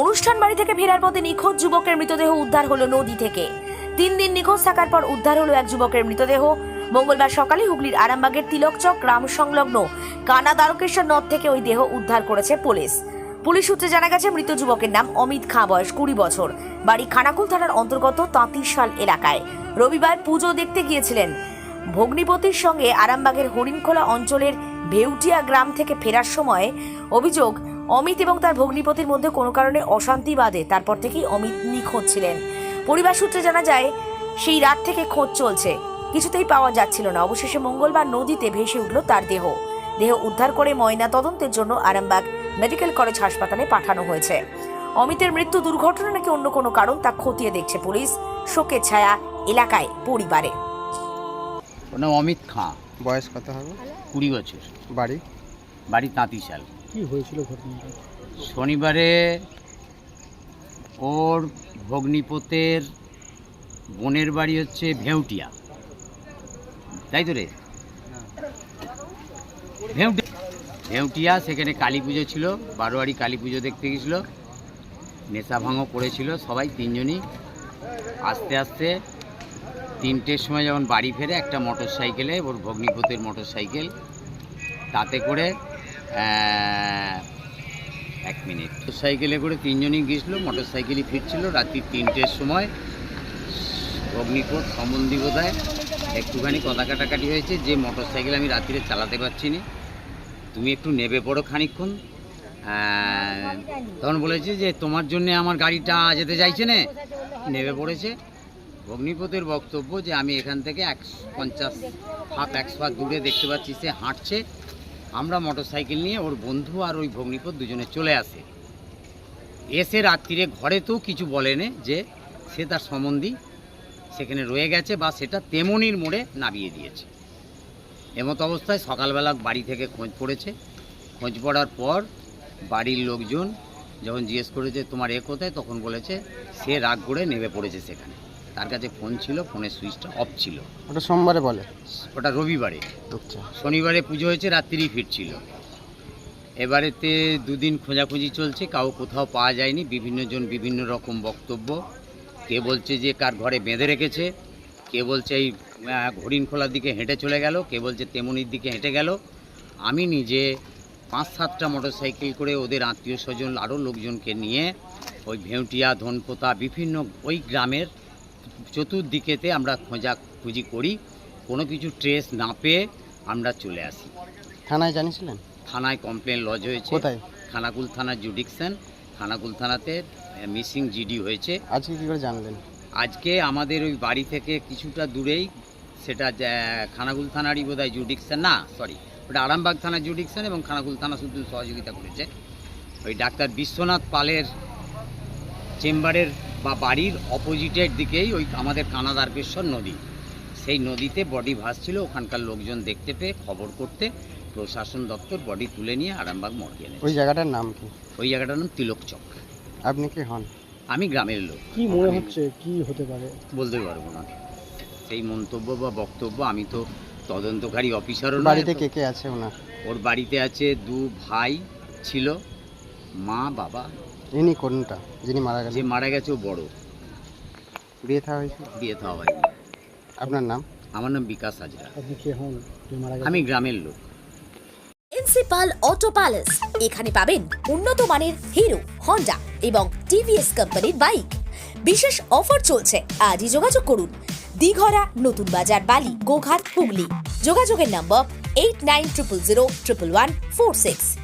অনুষ্ঠান বাড়ি থেকে ফেরার পথে নিখোঁজ যুবকের মৃতদেহ উদ্ধার হলো নদী থেকে। তিন দিন নিখোঁজ থাকার পর উদ্ধার হলো এক যুবকের মৃতদেহ। মঙ্গলবার সকালে হুগলির আরামবাগের তিলকচক গ্রাম সংলগ্ন কানা দ্বারকেশ্বর নদ থেকে ওই দেহ উদ্ধার করেছে পুলিশ। পুলিশ সূত্রে জানা গেছে, মৃত যুবকের নাম অমিত খাঁ, বয়স কুড়ি বছর। বাড়ি খানাকুল থানার অন্তর্গত তাঁতিশাল এলাকায়। রবিবার পুজো দেখতে গিয়েছিলেন। ভগ্নিপতির সঙ্গে আরামবাগের হরিণখোলা অঞ্চলের ভেউটিয়া গ্রাম থেকে ফেরার সময় অভিযোগ অমিত এবং তার ভগ্নিপতির মধ্যে কোনো কারণে অশান্তি বাদে তারপর থেকেই অমিত নিখোঁজ ছিলেন। পরিবার সূত্রে জানা যায় সেই রাত থেকে খোঁজ চলছে। কিছুতেই পাওয়া যাচ্ছিল না। অবশেষে মঙ্গলবার নদীতে ভেসে উঠল তার দেহ। দেহ উদ্ধার করে ময়না তদন্তের জন্য আরামবাগ মেডিকেল কলেজ হাসপাতালে পাঠানো হয়েছে। অমিতের মৃত্যু দুর্ঘটনা নাকি অন্য কোনো কারণ তা খতিয়ে দেখছে পুলিশ। শোকের ছায়া এলাকায় পরিবারে। নাম অমিত খাঁ। বয়স কত হবে? কুড়ি বছর। বাড়ি? বাড়ি তাঁতিশাল। কি হয়েছিল ঘটনাটা? শনিবারে ওর ভগ্নিপতের বোনের বাড়ি হচ্ছে ভেউটিয়া। তাই তো রে? ভেউটিয়া ভেউটিয়া, সেখানে কালী পুজো ছিল, বারোয়ারি কালী পুজো দেখতে গেছিল। নেশা ভাঙও করেছিল সবাই তিনজনই। আস্তে আস্তে তিনটের সময় যখন বাড়ি ফেরে একটা মোটর সাইকেলে ওর ভগ্নিপতের মোটর সাইকেল তাতে করে এক মিনিট। সাইকেলে করে তিনজনই গিয়েছিল মোটর সাইকেলই ফিরছিল রাত্রি তিনটের সময়। অগ্নিপথ সম্বন্ধী বোধহয় একটুখানি কথা কাটাকাটি হয়েছে, যে মোটর সাইকেল আমি রাত্রিরে চালাতে পারছি না। তুমি একটু নেবে পড়ো খানিক্ষণ তখন বলেছে যে তোমার জন্য আমার গাড়িটা যেতে চাইছে না। নেবে পড়েছে। অগ্নিপথের বক্তব্য যে আমি এখান থেকে এক পঞ্চাশ হাত, একশো দূরে দেখতে পাচ্ছি, সে হাঁটছে। আমরা মোটর সাইকেল নিয়ে ওর বন্ধু আর ওই ভগ্নিপথ দুজনে চলে আসে। এসে রাত্রিরে ঘরে তো কিছু বলেনি যে সে তার সম্বন্ধী, সেখানে রয়ে গেছে বা সেটা তেমনির মোড়ে নামিয়ে দিয়েছে। এমত অবস্থায় সকালবেলা বাড়ি থেকে খোঁজ পড়েছে। খোঁজ পড়ার পর বাড়ির লোকজন যখন জিজ্ঞেস করেছে, তোমার এ কোথায়? তখন বলেছে, সে রাগ করে নেমে পড়েছে সেখানে। তার কাছে ফোন ছিল ফোনের সুইচটা অফ ছিল। ওটা সোমবারে বলে? ওটা রবিবারে। আচ্ছা। শনিবারে পুজো হয়েছে রাত্রিই ফিরছিল। এবারেতে দুদিন খোঁজাখুঁজি চলছে কাউ কোথাও পাওয়া যায়নি বিভিন্ন জন বিভিন্ন রকম বক্তব্য। কে বলছে যে কার ঘরে বেঁধে রেখেছে কে বলছে এই হরিণখোলার দিকে হেঁটে চলে গেল কে বলছে তেমনির দিকে হেঁটে গেল। আমি নিজে পাঁচ সাতটা মোটর সাইকেল করে ওদের আত্মীয় স্বজন আরও লোকজনকে নিয়ে ওই ভেউটিয়া ধনপোতা বিভিন্ন ওই গ্রামের চতুর্দিকেতে আমরা খোঁজাখুঁজি করি। কোনো কিছু ট্রেস না পেয়ে আমরা চলে আসি। থানায় জানিয়েছিলেন? থানায় কমপ্লেন লজ হয়েছে। কোথায়? খানাকুল থানার জুডিকশন খানাকুল থানাতে মিসিং জিডি হয়েছে। আজকে কি করে জানলেন? আজকে আমাদের ওই বাড়ি থেকে কিছুটা দূরেই সেটা খানাকুল থানারই বোধহয় জুডিকশন না সরি ওটা আরামবাগ থানার জুডিকশন এবং খানাকুল থানা শুধু সহযোগিতা করেছে। ওই ডাক্তার বিশ্বনাথ পালের চেম্বারের বা বাড়ির অপোজিটের দিকেই ওই আমাদের কানাদারকেশ্বর নদী। সেই নদীতে বডি ভাসছিল ওখানকার লোকজন দেখতে পেয়ে খবর করতে প্রশাসন দপ্তর বডি তুলে নিয়ে আরামবাগ মর্গে ওই জায়গাটার নাম কি? ওই জায়গাটার নাম তিলক চক। আপনি কি হন? আমি গ্রামের লোক। কি মনে হচ্ছে? কি হতে পারে? বলতে পারব না। সেই মন্তব্য বা বক্তব্য আমি তো তদন্তকারী অফিসারও বাড়িতে কে কে আছে ওনার? ওর বাড়িতে আছে দু ভাই ছিল মা বাবা? ইনি কোনটা যিনি মারা যে গেলেন মারা গেছে ও বড়। বিয়ে থা হয়েছে? বিয়ে থাওয়া হয়নি। আপনার নাম? আমার নাম বিকাশ হাজরা। আপনি কে হন? যে মারা গেছে আমি গ্রামের লোক। Principal auto palace. এখানে পাবেন উন্নত মানের হিরো হন্ডা এবং টিভিএস কোম্পানির বাইক। বিশেষ অফার চলছে। আজই যোগাযোগ করুন। দিঘরা নতুন বাজার বালি গোঘাট হুগলি। যোগাযোগের নম্বর eight nine triple zero triple one four six